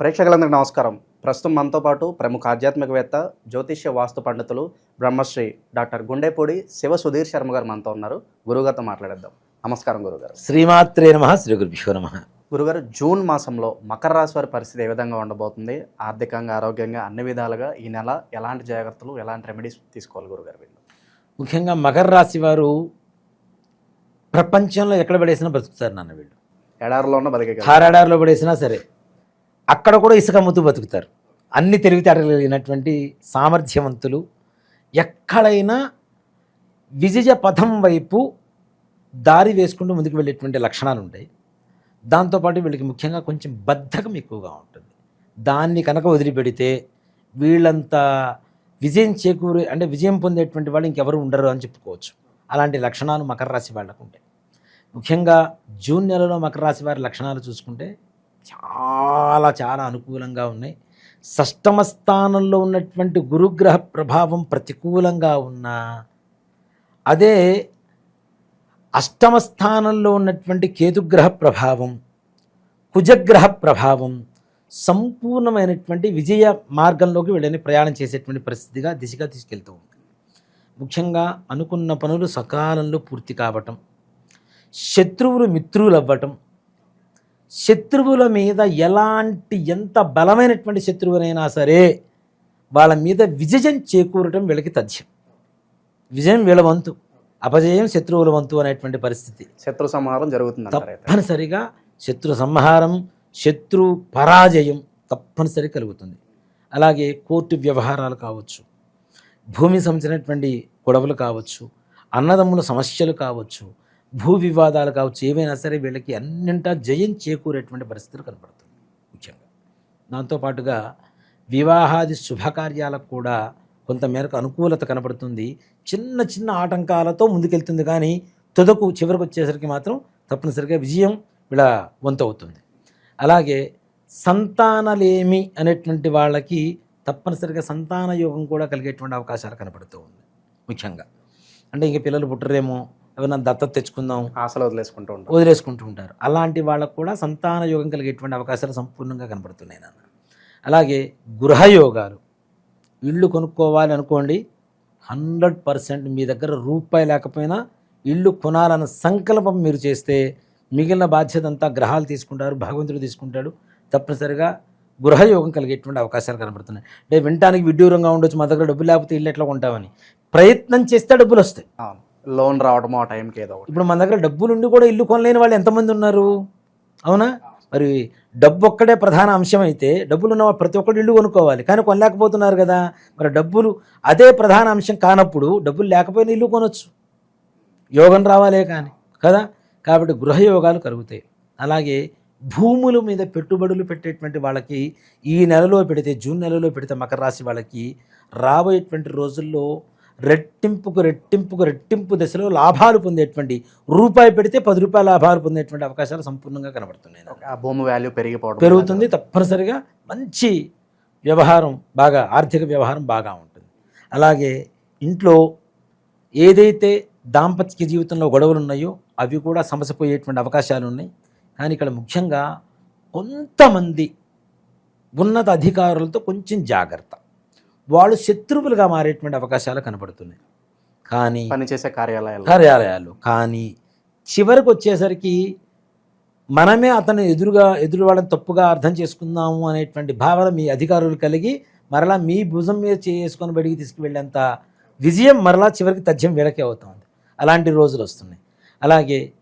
ప్రేక్షకులందరికీ నమస్కారం. ప్రస్తుతం మనతో పాటు ప్రముఖ ఆధ్యాత్మికవేత్త జ్యోతిష్య వాస్తు పండితులు బ్రహ్మశ్రీ డాక్టర్ గుండెపూడి శివ సుధీర్ శర్మ గారు మనతో ఉన్నారు. గురుగారితో మాట్లాడేద్దాం. నమస్కారం గురుగారు శ్రీమాత్రే నమ శ్రీ గురుభ్యో నమ. గురుగారు జూన్ మాసంలో మకర రాశి వారి పరిస్థితి ఏ విధంగా ఉండబోతుంది? ఆర్థికంగా ఆరోగ్యంగా అన్ని విధాలుగా ఈ నెల ఎలాంటి జాగ్రత్తలు ఎలాంటి రెమెడీస్ తీసుకోవాలి గురుగారు వీళ్ళు ముఖ్యంగా మకర రాశి వారు ప్రపంచంలో ఎక్కడ పడేసినా బ్రతుకుతారు నాన్న వీళ్ళు. ఎడారిలో ఉన్న బతికే కదా. హారాడార్లో పడేసినా సరే. అక్కడ కూడా ఇసుక అమ్ముతూ బతుకుతారు. అన్ని తెలివితేటలిగినటువంటి సామర్థ్యవంతులు ఎక్కడైనా విజయ పథం వైపు దారి వేసుకుంటూ ముందుకు వెళ్ళేటువంటి లక్షణాలు ఉంటాయి. దాంతోపాటు వీళ్ళకి ముఖ్యంగా కొంచెం బద్ధకం ఎక్కువగా ఉంటుంది. దాన్ని కనుక వదిలిపెడితే వీళ్ళంతా విజయం చేకూరే అంటే విజయం పొందేటువంటి వాళ్ళు ఇంకెవరు ఉండరు అని చెప్పుకోవచ్చు. అలాంటి లక్షణాలు మకర రాశి వాళ్ళకు ఉంటాయి. ముఖ్యంగా జూన్ నెలలో మకర రాశి వారి లక్షణాలు చూసుకుంటే చాలా చాలా అనుకూలంగా ఉన్నాయి. షష్టమ స్థానంలో ఉన్నటువంటి గురుగ్రహ ప్రభావం ప్రతికూలంగా ఉన్నా అదే అష్టమ స్థానంలో ఉన్నటువంటి కేతుగ్రహ ప్రభావం కుజగ్రహ ప్రభావం సంపూర్ణమైనటువంటి విజయ మార్గంలోకి వెళ్ళని ప్రయాణం చేసేటువంటి పరిస్థితిగా దిశగా తీసుకెళ్తూ ఉంది. ముఖ్యంగా అనుకున్న పనులు సకాలంలో పూర్తి కావటం శత్రువులు మిత్రులు అవ్వటం శత్రువుల మీద ఎలాంటి ఎంత బలమైనటువంటి శత్రువునైనా సరే వాళ్ళ మీద విజయం చేకూరటం వీళ్ళకి తథ్యం. విజయం వీళ్ళ వంతు అపజయం శత్రువుల వంతు అనేటువంటి పరిస్థితి. శత్రు సంహారం జరుగుతుంది. తప్పనిసరిగా శత్రు సంహారం శత్రు పరాజయం తప్పనిసరి కలుగుతుంది. అలాగే కోర్టు వ్యవహారాలు కావచ్చు భూమి సంబంధించినటువంటి గొడవలు కావచ్చు అన్నదమ్ముల సమస్యలు కావచ్చు భూ వివాదాలు కావచ్చు ఏవైనా సరే వీళ్ళకి అన్నింటా జయం చేకూరేటువంటి పరిస్థితులు కనపడుతుంది ముఖ్యంగా. దాంతోపాటుగా వివాహాది శుభకార్యాలకు కూడా కొంతమేరకు అనుకూలత కనపడుతుంది. చిన్న చిన్న ఆటంకాలతో ముందుకెళ్తుంది కానీ తుదకు చివరికి వచ్చేసరికి మాత్రం తప్పనిసరిగా విజయం వీళ్ళ వంతు అవుతుంది అలాగే సంతానలేమి అనేటువంటి వాళ్ళకి తప్పనిసరిగా సంతాన యోగం కూడా కలిగేటువంటి అవకాశాలు కనపడుతూ ఉంది ముఖ్యంగా. అంటే ఇంక పిల్లలు పుట్టరేమో ఎవరైనా దత్తత తెచ్చుకుందాం. ఆశలు వదిలేసుకుంటూ ఉంటారు వదిలేసుకుంటూ ఉంటారు. అలాంటి వాళ్ళకు కూడా సంతాన యోగం కలిగేటువంటి అవకాశాలు సంపూర్ణంగా కనపడుతున్నాయి నాన్న. అలాగే గృహయోగాలు. ఇల్లు కొనుక్కోవాలి అనుకోండి హండ్రెడ్ పర్సెంట్ మీ దగ్గర రూపాయి లేకపోయినా ఇల్లు కొనాలన్న సంకల్పం మీరు చేస్తే మిగిలిన బాధ్యత అంతా గ్రహాలు తీసుకుంటారు భగవంతుడు తీసుకుంటాడు. తప్పనిసరిగా గృహయోగం కలిగేటువంటి అవకాశాలు కనబడుతున్నాయి. అంటే వినటానికి విడ్డూరంగా ఉండొచ్చు మా దగ్గర డబ్బులు లేకపోతే ఇల్లు ఎట్లా కొంటామని. ప్రయత్నం చేస్తే డబ్బులు వస్తాయి. లోన్ రావడమో ఆ టైంకి ఏదో ఒకటి. ఇప్పుడు మన దగ్గర డబ్బులుండి కూడా ఇల్లు కొనలేని వాళ్ళు ఎంతమంది ఉన్నారు? అవునా? మరి డబ్బు ఒక్కడే ప్రధాన అంశం అయితే డబ్బులు ఉన్న ప్రతి ఒక్కరు ఇల్లు కొనుక్కోవాలి. కానీ కొనలేకపోతున్నారు కదా. మరి డబ్బులు అదే ప్రధాన అంశం కానప్పుడు డబ్బులు లేకపోయినా ఇల్లు కొనొచ్చు. యోగం రావాలే కానీ కదా? కాబట్టి గృహయోగాలు కలుగుతాయి అలాగే భూముల మీద పెట్టుబడులు పెట్టేటువంటి వాళ్ళకి ఈ నెలలో పెడితే జూన్ నెలలో పెడితే మకర రాశి వాళ్ళకి రాబోయేటువంటి రోజుల్లో రెట్టింపుకు రెట్టింపుకు రెట్టింపు దశలో లాభాలు పొందేటువంటి రూపాయి పెడితే పది రూపాయల లాభాలు పొందేటువంటి అవకాశాలు సంపూర్ణంగా కనబడుతున్నాయి. ఆ భూమి వాల్యూ పెరిగిపోవడం పెరుగుతుంది తప్పనిసరిగా. మంచి వ్యవహారం బాగా ఆర్థిక వ్యవహారం బాగా ఉంటుంది. అలాగే ఇంట్లో ఏదైతే దాంపత్య జీవితంలో గొడవలు ఉన్నాయో అవి కూడా సమసిపోయేటువంటి అవకాశాలు ఉన్నాయి. కానీ ఇక్కడ ముఖ్యంగా కొంతమంది ఉన్నత అధికారులతో కొంచెం జాగ్రత్త. వాళ్ళు శత్రువులుగా మారేటువంటి అవకాశాలు కనబడుతున్నాయి కానీ పనిచేసే కార్యాలయాలు కార్యాలయాలు కానీ చివరికి వచ్చేసరికి మనమే అతను ఎదురుగా ఎదురు వాళ్ళని తప్పుగా అర్థం చేసుకుందాము అనేటువంటి భావన మీ అధికారులు కలిగి మరలా మీ భుజం మీద చేసుకొని బడికి తీసుకువెళ్ళేంత విజయం మరలా చివరికి తథ్యం వీళ్ళకే అవుతుంది. అలాంటి రోజులు వస్తున్నాయి. అలాగే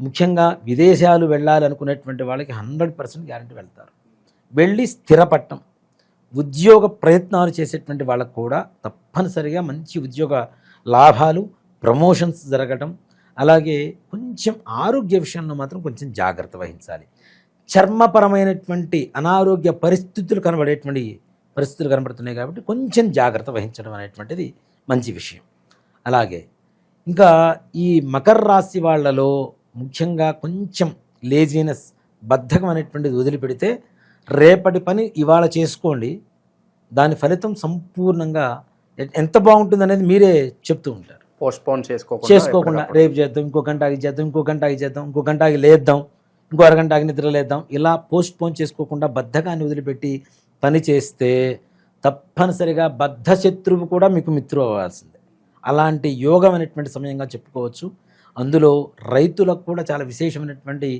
ముఖ్యంగా విదేశాలు వెళ్ళాలి అనుకునేటువంటి వాళ్ళకి హండ్రెడ్ పర్సెంట్ గ్యారంటీ వెళ్తారు. వెళ్ళి స్థిరపట్టం. ఉద్యోగ ప్రయత్నాలు చేసేటువంటి వాళ్ళకు కూడా తప్పనిసరిగా మంచి ఉద్యోగ లాభాలు ప్రమోషన్స్ జరగటం అలాగే కొంచెం ఆరోగ్య విషయంలో మాత్రం కొంచెం జాగ్రత్త వహించాలి. చర్మపరమైనటువంటి అనారోగ్య పరిస్థితులు కనబడేటువంటి పరిస్థితులు కనబడుతున్నాయి కాబట్టి కొంచెం జాగ్రత్త వహించడం అనేటువంటిది మంచి విషయం. అలాగే ఇంకా ఈ మకర రాశి వాళ్ళలో ముఖ్యంగా కొంచెం లేజీనెస్ బద్ధకం అనేటువంటిది వదిలిపెడితే రేపటి పని ఇవాళ చేసుకోండి. దాని ఫలితం సంపూర్ణంగా ఎంత బాగుంటుంది అనేది మీరే చెప్తూ ఉంటారు. పోస్ట్ పోన్ చేసుకోకుండా. రేపు చేద్దాం ఇంకో గంట ఆగి చేద్దాం ఇంకో గంట ఆగి చేద్దాం ఇంకో గంట ఆగి లేద్దాం ఇంకో అరగంట ఆగి నిద్ర లేద్దాం ఇలా పోస్ట్ పోన్ చేసుకోకుండా బద్ధకాన్ని వదిలిపెట్టి పని చేస్తే తప్పనిసరిగా బద్ధ శత్రువు కూడా మీకు మిత్రు అవ్వాల్సిందే. అలాంటి యోగం అనేటువంటి సమయంగా చెప్పుకోవచ్చు. అందులో రైతులకు కూడా చాలా విశేషమైనటువంటి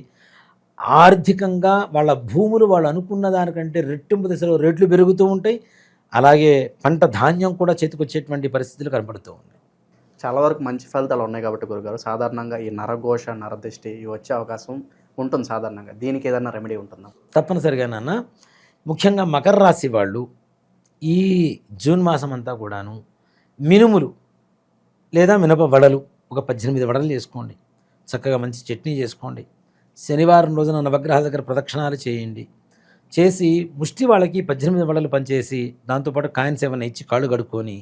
ఆర్థికంగా వాళ్ళ భూములు వాళ్ళు అనుకున్న దానికంటే రెట్టింపు దిశలో రేట్లు పెరుగుతూ ఉంటాయి. అలాగే పంట ధాన్యం కూడా చేతికొచ్చేటువంటి పరిస్థితులు కనబడుతూ ఉన్నాయి. చాలా వరకు మంచి ఫలితాలు ఉన్నాయి కాబట్టి గురుగారు. సాధారణంగా ఈ నరఘోష నరదిష్టి ఇవి వచ్చే అవకాశం ఉంటుంది సాధారణంగా. దీనికి ఏదైనా రెమెడీ ఉంటుందా? తప్పనిసరిగా నాన్న. ముఖ్యంగా మకర రాశి వాళ్ళు ఈ జూన్ మాసం అంతా కూడాను మినుములు లేదా మినప వడలు ఒక పద్దెనిమిది వడలు చేసుకోండి. చక్కగా మంచి చట్నీ చేసుకోండి. శనివారం రోజున నవగ్రహాల దగ్గర ప్రదక్షిణాలు చేయండి. చేసి ముష్టి వాళ్ళకి పద్దెనిమిది వడలు పనిచేసి దాంతోపాటు కాయన్ సేవన ఇచ్చి కాళ్ళు కడుక్కొని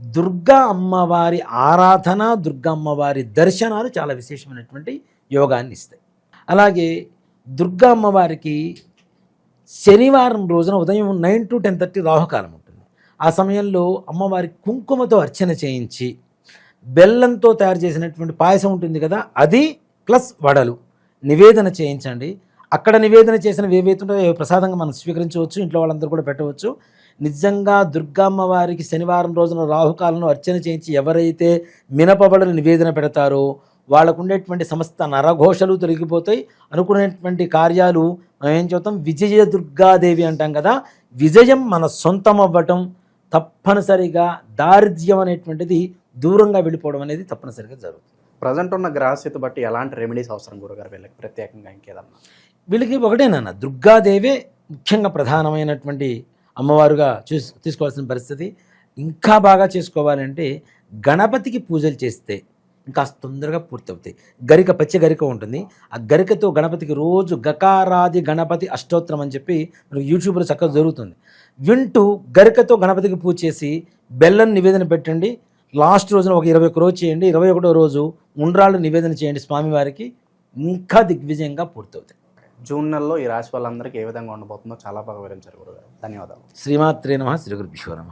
దుర్గా అమ్మవారి ఆరాధన దుర్గా అమ్మవారి దర్శనాలు చాలా విశేషమైనటువంటి యోగాన్ని ఇస్తాయి. అలాగే దుర్గా అమ్మవారికి శనివారం రోజున ఉదయం నైన్ టు టెన్ థర్టీ రాహుకాలం ఉంటుంది. ఆ సమయంలో అమ్మవారి కుంకుమతో అర్చన చేయించి బెల్లంతో తయారు చేసినటువంటి పాయసం ఉంటుంది కదా అది ప్లస్ వడలు. నివేదన చేయించండి. అక్కడ నివేదన చేసిన ఏవైతుందో ప్రసాదంగా మనం స్వీకరించవచ్చు ఇంట్లో వాళ్ళందరూ కూడా పెట్టవచ్చు. నిజంగా దుర్గమ్మ వారికి శనివారం రోజున రాహుకాలను అర్చన చేయించి ఎవరైతే మినపబడలు నివేదన పెడతారో వాళ్ళకు ఉండేటువంటి సమస్త నరఘోషలు తొలగిపోతాయి. అనుకునేటువంటి కార్యాలు మనం ఏం చెబుతాం విజయ దుర్గాదేవి అంటాం కదా విజయం మన సొంతం అవ్వటం తప్పనిసరిగా దారిద్ర్యం అనేటువంటిది దూరంగా వెళ్ళిపోవడం అనేది తప్పనిసరిగా జరుగుతుంది. ప్రజెంట్ ఉన్న గ్రహస్థితి బట్టి ఎలాంటి రెమెడీస్ అవసరం గురుగారు వీళ్ళకి? ప్రత్యేకంగా ఇంకేదన్నా? వీళ్ళకి ఒకటేనన్న దుర్గాదేవే ముఖ్యంగా ప్రధానమైనటువంటి అమ్మవారుగా చూసి తీసుకోవాల్సిన పరిస్థితి. ఇంకా బాగా చేసుకోవాలంటే గణపతికి పూజలు చేస్తే ఇంకా తొందరగా పూర్తవుతాయి. గరిక పచ్చి గరిక ఉంటుంది. ఆ గరికతో గణపతికి రోజు గకారాది గణపతి అష్టోత్తరం అని చెప్పి మనకి యూట్యూబ్లో చక్కగా జరుగుతుంది. వింటూ గరికతో గణపతికి పూజ చేసి బెల్లం నివేదన పెట్టండి. లాస్ట్ రోజున ఒక ఇరవై ఒక్క రోజు చేయండి ఇరవై ఒకటో రోజు ఉండ్రాళ్ళు నివేదన చేయండి స్వామివారికి ఇంకా దిగ్విజయంగా పూర్తవుతాయి. జూన్ నెలలో ఈ రాశి వాళ్ళందరికీ ఏ విధంగా ఉండబోతుందో చాలా బాగా వివరించారు గురుగారు. ధన్యవాదాలు. శ్రీమాత్రే నమ శ్రీ గురుభ్యో నమ.